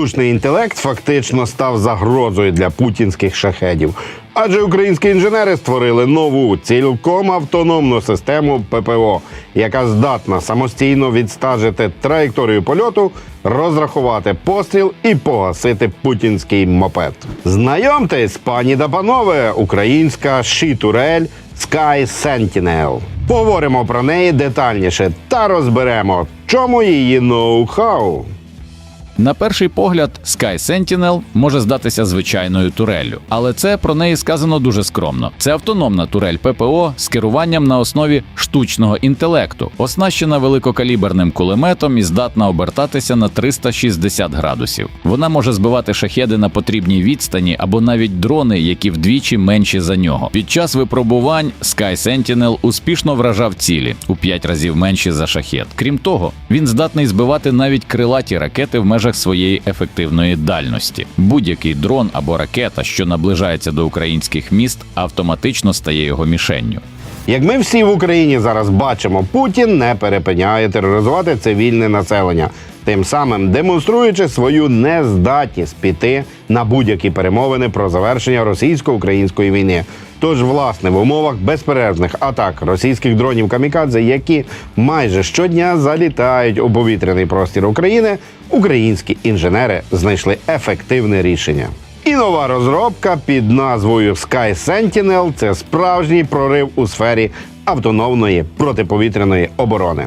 штучний інтелект фактично став загрозою для путінських шахедів. Адже українські інженери створили нову цілком автономну систему ППО, яка здатна самостійно відстежити траєкторію польоту, розрахувати постріл і погасити путінський мопед. Знайомтесь, пані та панове, українська ші-турель Sky Sentinel. Поговоримо про неї детальніше та розберемо, чому її ноу-хау. На перший погляд, Sky Sentinel може здатися звичайною туреллю, але це про неї сказано дуже скромно. Це автономна турель ППО з керуванням на основі штучного інтелекту, оснащена великокаліберним кулеметом і здатна обертатися на 360 градусів. Вона може збивати шахеди на потрібній відстані або навіть дрони, які вдвічі менші за нього. Під час випробувань Sky Sentinel успішно вражав цілі у 5 разів менші за шахет. Крім того, він здатний збивати навіть крилаті ракети в межах своєї ефективної дальності. Будь-який дрон або ракета, що наближається до українських міст, автоматично стає його мішенню. Як ми всі в Україні зараз бачимо, Путін не перепиняє тероризувати цивільне населення, тим самим демонструючи свою нездатність піти на будь-які перемовини про завершення російсько-української війни. Тож, власне, в умовах безперервних атак російських дронів камікадзе, які майже щодня залітають у повітряний простір України, українські інженери знайшли ефективне рішення. І нова розробка під назвою Sky Sentinel – це справжній прорив у сфері автономної протиповітряної оборони.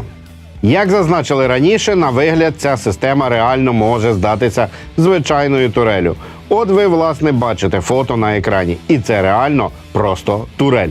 Як зазначили раніше, на вигляд ця система реально може здатися звичайною турелю. От ви, власне, бачите фото на екрані, і це реально просто турель.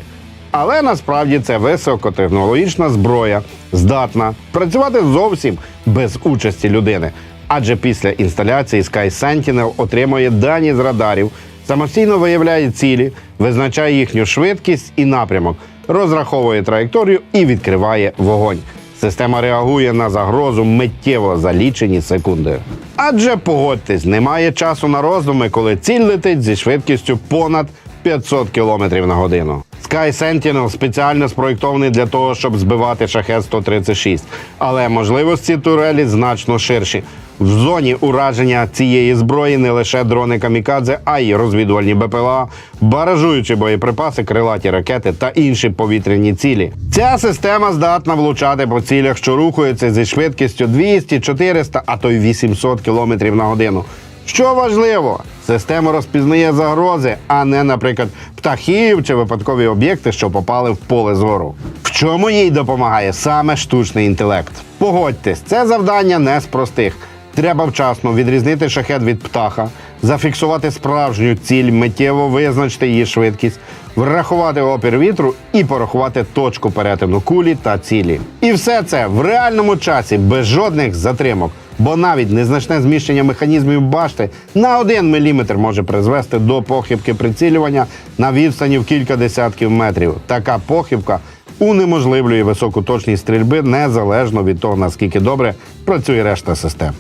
Але насправді це високотехнологічна зброя, здатна працювати зовсім без участі людини. Адже після інсталяції Sky Sentinel отримує дані з радарів, самостійно виявляє цілі, визначає їхню швидкість і напрямок, розраховує траєкторію і відкриває вогонь. Система реагує на загрозу миттєво за лічені секунди. Адже погодьтесь, немає часу на роздуми, коли ціль летить зі швидкістю понад 500 км на годину. Sky Sentinel спеціально спроєктований для того, щоб збивати шахет 136, але можливості турелі значно ширші. В зоні ураження цієї зброї не лише дрони камікадзе, а й розвідувальні БПЛА, баражуючі боєприпаси, крилаті ракети та інші повітряні цілі. Ця система здатна влучати по цілях, що рухаються зі швидкістю 200, 400, а то й 800 км на годину. Що важливо, система розпізнає загрози, а не, наприклад, птахів чи випадкові об'єкти, що попали в поле зору. В чому їй допомагає саме штучний інтелект? Погодьтесь, це завдання не з простих. Треба вчасно відрізнити шахет від птаха, зафіксувати справжню ціль, миттєво визначити її швидкість, врахувати опір вітру і порахувати точку перетину кулі та цілі. І все це в реальному часі без жодних затримок. Бо навіть незначне зміщення механізмів башти на один міліметр може призвести до похибки прицілювання на відстані в кілька десятків метрів. Така похибка унеможливлює високу точність стрільби незалежно від того, наскільки добре працює решта систем.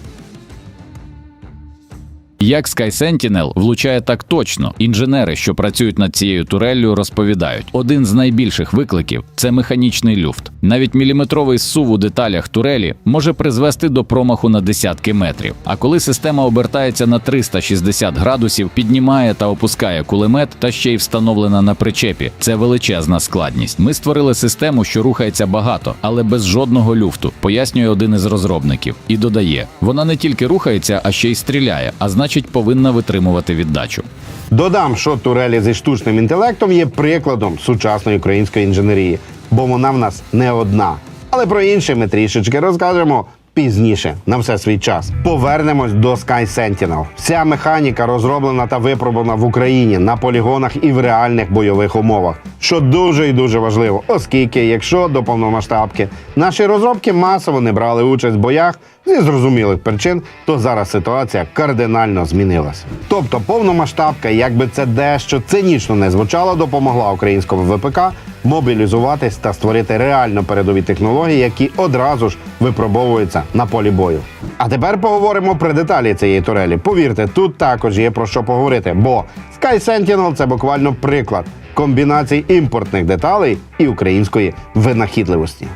Як Sky Sentinel влучає так точно, інженери, що працюють над цією туреллю, розповідають: один з найбільших викликів це механічний люфт. Навіть міліметровий сув у деталях турелі може призвести до промаху на десятки метрів. А коли система обертається на 360 градусів, піднімає та опускає кулемет, та ще й встановлена на причепі. Це величезна складність. Ми створили систему, що рухається багато, але без жодного люфту, пояснює один із розробників, і додає: вона не тільки рухається, а ще й стріляє, а значить повинна витримувати віддачу. Додам, що турелі зі штучним інтелектом є прикладом сучасної української інженерії, бо вона в нас не одна. Але про інше ми трішечки розкажемо пізніше. На все свій час. Повернемось до Sky Sentinel. Вся механіка розроблена та випробована в Україні на полігонах і в реальних бойових умовах, що дуже і дуже важливо, оскільки, якщо до повномасштабки наші розробки масово не брали участь в боях. Зі зрозумілих причин, то зараз ситуація кардинально змінилася. Тобто повномасштабка, якби це дещо цинічно не звучало, допомогла українському ВПК мобілізуватись та створити реально передові технології, які одразу ж випробовуються на полі бою. А тепер поговоримо про деталі цієї турелі. Повірте, тут також є про що поговорити, бо Sky Sentinel – це буквально приклад комбінації імпортних деталей і української винахідливості.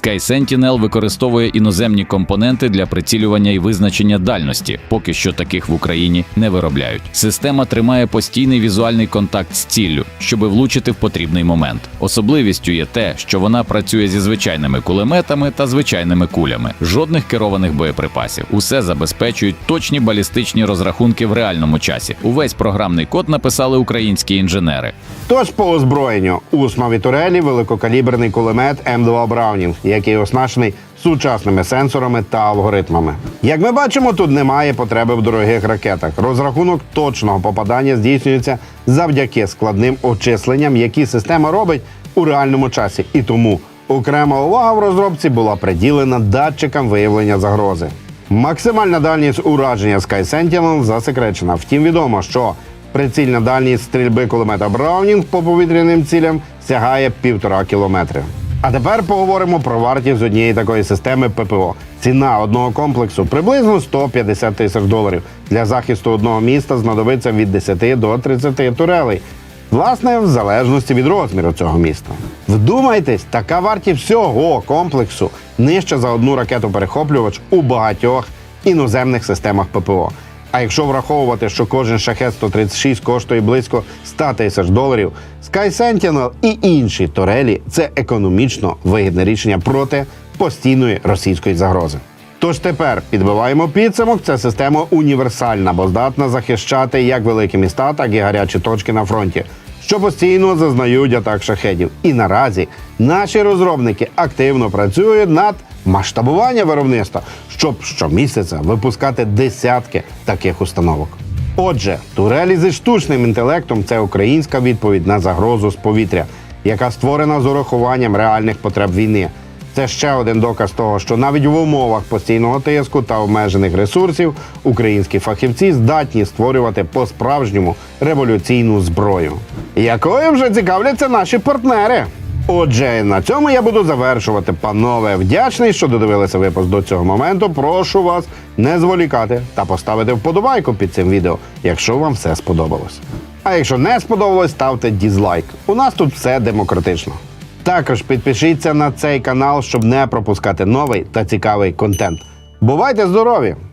Sky Sentinel використовує іноземні компоненти для прицілювання і визначення дальності. Поки що таких в Україні не виробляють. Система тримає постійний візуальний контакт з ціллю, щоби влучити в потрібний момент. Особливістю є те, що вона працює зі звичайними кулеметами та звичайними кулями, жодних керованих боєприпасів. Усе забезпечують точні балістичні розрахунки в реальному часі. Увесь програмний код написали українські інженери. Тож по озброєнню у смаві турелі великокаліберний кулемет М2 Браунінг, який оснащений сучасними сенсорами та алгоритмами. Як ми бачимо, тут немає потреби в дорогих ракетах. Розрахунок точного попадання здійснюється завдяки складним очисленням, які система робить у реальному часі. І тому окрема увага в розробці була приділена датчикам виявлення загрози. Максимальна дальність ураження Sky Sentinel засекречена. Втім, відомо, що прицільна дальність стрільби кулемета Браунінг по повітряним цілям сягає півтора кілометри. А тепер поговоримо про вартість однієї такої системи ППО. Ціна одного комплексу приблизно 150 тисяч доларів. Для захисту одного міста знадобиться від 10 до 30 турелей. Власне, в залежності від розміру цього міста. Вдумайтесь, така вартість всього комплексу нижча за одну ракету-перехоплювач у багатьох іноземних системах ППО. А якщо враховувати, що кожен шахет 136 коштує близько 100 тисяч доларів, Sky Sentinel і інші турелі це економічно вигідне рішення проти постійної російської загрози. Тож тепер підбиваємо підсумок. Ця система універсальна, бо здатна захищати як великі міста, так і гарячі точки на фронті, що постійно зазнають атак шахедів. І наразі наші розробники активно працюють над масштабуванням виробництва, щоб щомісяця випускати десятки таких установок. Отже, турелі зі штучним інтелектом це українська відповідь на загрозу з повітря, яка створена з урахуванням реальних потреб війни. Це ще один доказ того, що навіть в умовах постійного тиску та обмежених ресурсів українські фахівці здатні створювати по-справжньому революційну зброю, якою вже цікавляться наші партнери. Отже, на цьому я буду завершувати. Панове, вдячний, що додивилися випуск до цього моменту. Прошу вас не зволікати та поставити вподобайку під цим відео, якщо вам все сподобалось. А якщо не сподобалось, ставте дізлайк. У нас тут все демократично. Також підпишіться на цей канал, щоб не пропускати новий та цікавий контент. Бувайте здорові!